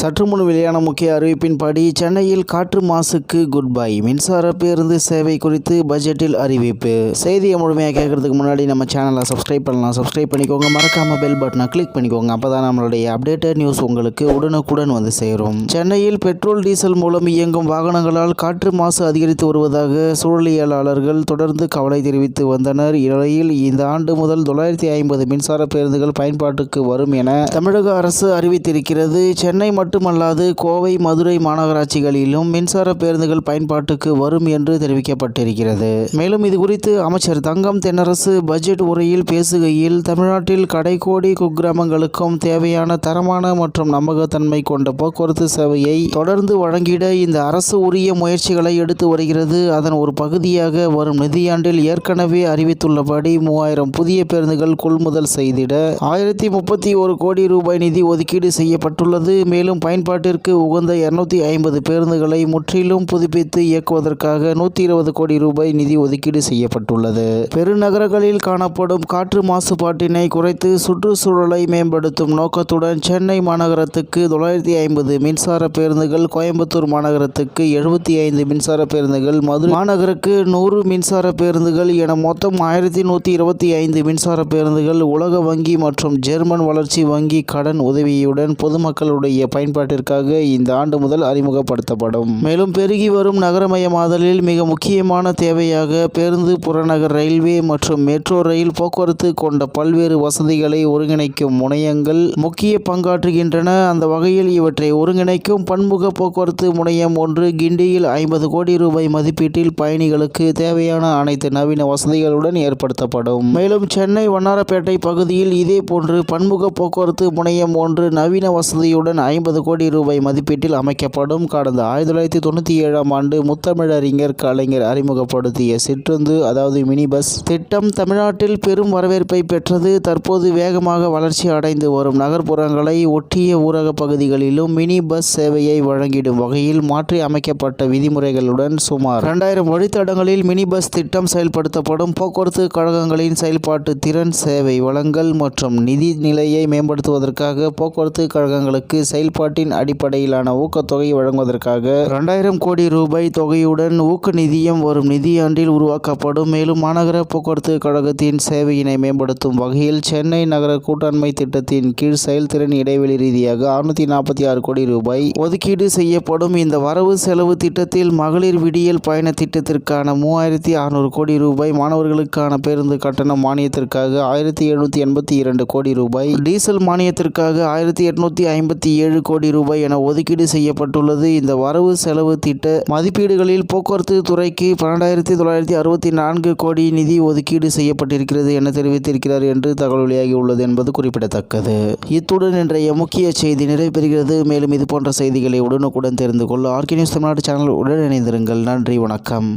சற்று முன் வெளியான முக்கிய அறிவிப்பின்படி சென்னையில் காற்று மாசுக்கு குட் பை மின்சார பேருந்து சேவை குறித்து பட்ஜெட்டில் அறிவிப்பு. செய்தியை முழுமையாக கேட்கறதுக்கு முன்னாடி நம்ம சேனலை சப்ஸ்கிரைப் பண்ணலாம். சப்ஸ்கிரைப் பண்ணிக்கோங்க. மறக்காம பெல் பட்டனை கிளிக் பண்ணிக்கோங்க. அப்பதான் நம்மளுடைய அப்டேட்டட் நியூஸ் உங்களுக்கு உடனுக்குடன் வந்து சேரும். சென்னையில் பெட்ரோல் டீசல் மூலம் இயங்கும் வாகனங்களால் காற்று மாசு அதிகரித்து வருவதாக சூழலியலாளர்கள் தொடர்ந்து கவலை தெரிவித்து வந்தனர். இந்நிலையில் இந்த ஆண்டு முதல் தொள்ளாயிரத்தி ஐம்பது மின்சார பேருந்துகள் பயன்பாட்டுக்கு வரும் என தமிழக அரசு அறிவித்திருக்கிறது. சென்னை மட்டுமல்லாது கோவை மதுரை மாநகராட்சிகளிலும் மின்சார பேருந்துகள் பயன்பாட்டுக்கு வரும் என்று தெரிவிக்கப்பட்டிருக்கிறது. மேலும் இது குறித்து அமைச்சர் தங்கம் தென்னரசு பட்ஜெட் உரையில் பேசுகையில் தமிழ்நாட்டில் கடைக்கோடி குக்கிராமங்களுக்கும் தேவையான தரமான மற்றும் நம்பகத்தன்மை கொண்ட போக்குவரத்து சேவையை தொடர்ந்து வழங்கிட இந்த அரசு உரிய முயற்சிகளை எடுத்து வருகிறது. அதன் ஒரு பகுதியாக வரும் நிதியாண்டில் ஏற்கனவே அறிவித்துள்ளபடி மூவாயிரம் புதிய பேருந்துகள் கொள்முதல் செய்திட ஆயிரத்தி முப்பத்தி ஒரு கோடி ரூபாய் நிதி ஒதுக்கீடு செய்யப்பட்டுள்ளது. மேலும் பயன்பாட்டிற்கு உகந்த இருநூத்தி ஐம்பது பேருந்துகளை முற்றிலும் புதுப்பித்து இயக்குவதற்காக நூற்றி இருபது கோடி ரூபாய் நிதி ஒதுக்கீடு செய்யப்பட்டுள்ளது. பெருநகரங்களில் காணப்படும் காற்று மாசுபாட்டினை குறைத்து சுற்றுச்சூழலை மேம்படுத்தும் நோக்கத்துடன் சென்னை மாநகரத்துக்கு தொள்ளாயிரத்தி ஐம்பது மின்சார பேருந்துகள் கோயம்புத்தூர் மாநகரத்துக்கு எழுபத்தி ஐந்து மின்சார பேருந்துகள் மதுரை மாநகருக்கு நூறு மின்சார பேருந்துகள் என மொத்தம் ஆயிரத்தி நூற்றி இருபத்தி ஐந்து மின்சார பேருந்துகள் உலக வங்கி மற்றும் ஜெர்மன் வளர்ச்சி வங்கி கடன் உதவியுடன் பொதுமக்களுடைய பயன்பாட்டிற்காக இந்த ஆண்டு முதல் அறிமுகப்படுத்தப்படும். மேலும் பெருகி வரும் நகரமயமாதலில் மிக முக்கியமான தேவையாக பேருந்து புறநகர் ரயில்வே மற்றும் மெட்ரோ ரயில் போக்குவரத்து கொண்ட பல்வேறு வசதிகளை ஒருங்கிணைக்கும் முனையங்கள் முக்கிய பங்காற்றுகின்றன. அந்த வகையில் இவற்றை ஒருங்கிணைக்கும் பன்முக போக்குவரத்து முனையம் ஒன்று கிண்டியில் ஐம்பது கோடி ரூபாய் மதிப்பீட்டில் பயணிகளுக்கு தேவையான அனைத்து நவீன வசதிகளுடன் ஏற்படுத்தப்படும். மேலும் சென்னை வண்ணாரப்பேட்டை பகுதியில் இதே போன்று பன்முக போக்குவரத்து முனையம் ஒன்று நவீன வசதியுடன் ஐம்பது கோடி ரூபாய் மதிப்பீட்டில் அமைக்கப்படும் கடந்த ஆயிரத்தி தொள்ளாயிரத்தி தொண்ணூற்றி ஏழாம் ஆண்டு முத்தமிழறிஞர் கலைஞர் அறிமுகப்படுத்திய சிற்றுந்து அதாவது மினி பஸ் திட்டம் தமிழ்நாட்டில் பெரும் வரவேற்பை பெற்றது. தற்போது வேகமாக வளர்ச்சி அடைந்து வரும் நகர்ப்புறங்களை ஒட்டிய ஊரக பகுதிகளிலும் மினி பஸ் சேவையை வழங்கிடும் வகையில் மாற்றி அமைக்கப்பட்ட விதிமுறைகளுடன் சுமார் இரண்டாயிரம் வழித்தடங்களில் மினி பஸ் திட்டம் செயல்படுத்தப்படும் போக்குவரத்து கழகங்களின் செயல்பாட்டு திறன் சேவை வழங்கல் மற்றும் நிதி நிலையை மேம்படுத்துவதற்காக போக்குவரத்து கழகங்களுக்கு செயல்பாடு செயல்பாட்டின் அடிப்படையிலான ஊக்கத்தொகை வழங்குவதற்காக இரண்டாயிரம் கோடி ரூபாய் தொகையுடன் ஊக்க நிதியம் வரும் நிதியாண்டில் உருவாக்கப்படும். மேலும் மாநகர போக்குவரத்து கழகத்தின் சேவையினை மேம்படுத்தும் வகையில் சென்னை நகர கூட்டாண்மை திட்டத்தின் கீழ் செயல்திறன் இடைவெளி ரீதியாக அறுநூத்தி நாற்பத்தி ஆறு கோடி ரூபாய் ஒதுக்கீடு செய்யப்படும். இந்த வரவு செலவு திட்டத்தில் மகளிர் விடியல் பயண திட்டத்திற்கான மூவாயிரத்தி அறுநூறு கோடி ரூபாய் மாணவர்களுக்கான பேருந்து கட்டண மானியத்திற்காக ஆயிரத்தி எழுநூத்தி எண்பத்தி இரண்டு கோடி ரூபாய் டீசல் மானியத்திற்காக ஆயிரத்தி எட்நூத்தி ஐம்பத்தி ஏழு கோடி ரூபாய் என ஒதுக்கீடு செய்யப்பட்டுள்ளது. இந்த வரவு செலவு திட்ட மதிப்பீடுகளில் போக்குவரத்து துறைக்கு பன்னெண்டாயிரத்தி தொள்ளாயிரத்தி அறுபத்தி நான்கு கோடி நிதி ஒதுக்கீடு செய்யப்பட்டிருக்கிறது என தெரிவித்திருக்கிறார் என்று தகவல் வெளியாகி உள்ளது என்பது குறிப்பிடத்தக்கது. இத்துடன் இன்றைய முக்கிய செய்தி நிறைவு மேலும் இது போன்ற செய்திகளை உடனுக்குடன் தெரிந்து கொள்ள ஆர்கே நியூஸ் தமிழ்நாடு சேனல் உடன் இணைந்திருங்கள். நன்றி வணக்கம்.